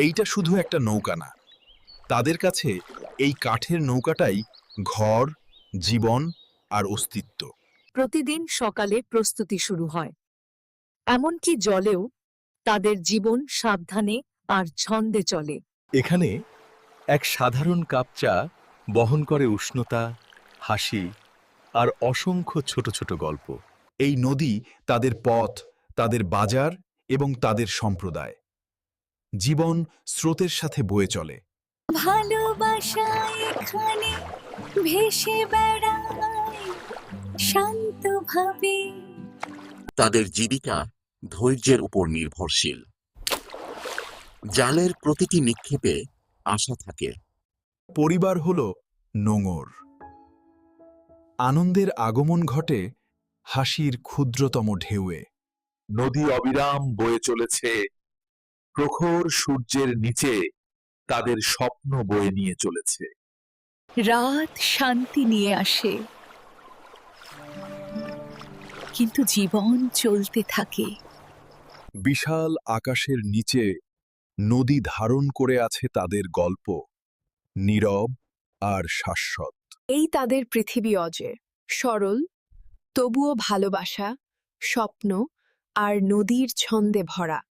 এইটা শুধু একটা নৌকা না। তাদের কাছে এই কাঠের নৌকাটাই ঘর জীবন আর অস্তিত্ব। প্রতিদিন সকালে প্রস্তুতি শুরু হয়। এমনকি জলেও তাদের জীবন সাবধানে আর ছন্দে চলে। এখানে এক সাধারণ কাপ চা বহন করে উষ্ণতা হাসি আর অসংখ্য ছোট ছোট গল্প। এই নদী তাদের পথ তাদের বাজার এবং তাদের সম্প্রদায়। জীবন স্রোতের সাথে বয়ে চলে। ভালোবাসা এখানে ভেসে বেড়ায় শান্তভাবে। তাদের জীবিকা ধৈর্যের উপর নির্ভরশীল। জালের প্রতিটি নিক্ষেপে আশা থাকে। পরিবার হল নোঙর। আনন্দের আগমন ঘটে হাসির ক্ষুদ্রতম ঢেউয়ে। নদী অবিরাম বয়ে চলেছে প্রখর সূর্যের নিচে তাদের স্বপ্ন বয়ে নিয়ে চলেছে। রাত শান্তি নিয়ে আসে। কিন্তু জীবন চলতে থাকে। বিশাল আকাশের নিচে নদী ধারণ করে আছে তাদের গল্প নীরব আর শাশ্বত। এই তাদের পৃথিবী অজে সরল তবুও ভালোবাসা স্বপ্ন আর নদীর ছন্দে ভরা।